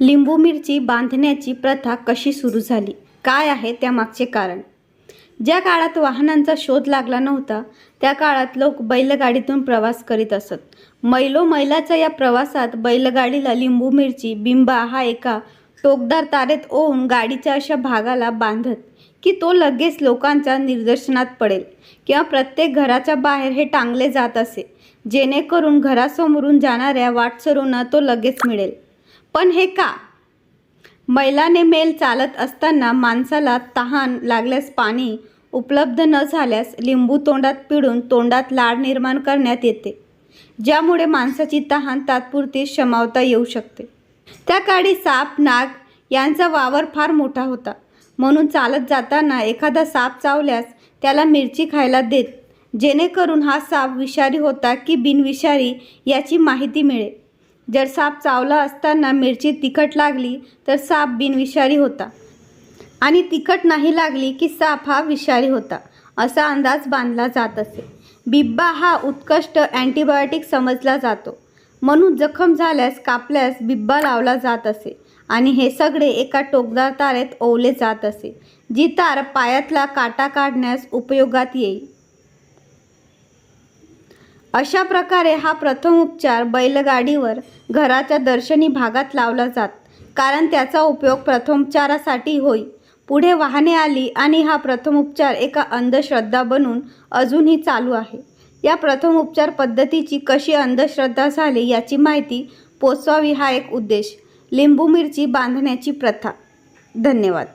लिंबू मिरची बांधण्याची प्रथा कशी सुरू झाली? काय आहे त्यामागचे कारण? ज्या काळात वाहनांचा शोध लागला नव्हता त्या काळात लोक बैलगाडीतून प्रवास करीत असत. मैलो मैलाच्या या प्रवासात बैलगाडीला लिंबू मिरची बिंबा हा एका टोकदार तारेत ओवून गाडीच्या अशा भागाला बांधत की तो लगेच लोकांच्या निदर्शनात पडेल किंवा प्रत्येक घराच्या बाहेर हे टांगले जात असे. जेणेकरून घरासमोरून जाणाऱ्या वाटसरूंना तो लगेच मिळेल. पण हे का? मैलाने मेल चालत असताना माणसाला तहान लागल्यास पाणी उपलब्ध न झाल्यास लिंबू तोंडात पिळून तोंडात लाड निर्माण करण्यात येते ज्यामुळे माणसाची तहान तात्पुरती शमावता येऊ शकते. त्या काळी साप नाग यांचा वावर फार मोठा होता. म्हणून चालत जाताना एखादा साप चावल्यास त्याला मिरची खायला देत जेणेकरून हा साप विषारी होता की बिनविषारी याची माहिती मिळेल. जर साप चावला असताना मिरची तिखट लागली तर साप बिनविषारी होता. आणि तिखट नाही लागली की साप हा विषारी होता असा अंदाज बांधला जात असे. बिब्बा हा उत्कृष्ट अँटीबायोटिक समजला जातो. म्हणून जखम झाल्यास कापल्यास बिब्बा लावला जात असे आणि हे सगळे एका टोकदार तारेत ओवले जात असे जी तार पायातला काटा काढण्यास उपयोगात येईल. अशा प्रकारे हा प्रथम उपचार बैलगाडीवर घराच्या दर्शनी भागात लावला जात कारण त्याचा उपयोग प्रथमोपचारासाठी होई पुढे वाहने आली आणि हा प्रथम उपचार एका अंधश्रद्धा बनून अजूनही चालू आहे. या प्रथम उपचार पद्धतीची कशी अंधश्रद्धा झाली याची माहिती पोचवावी हा एक उद्देश. लिंबू मिरची बांधण्याची प्रथा. धन्यवाद.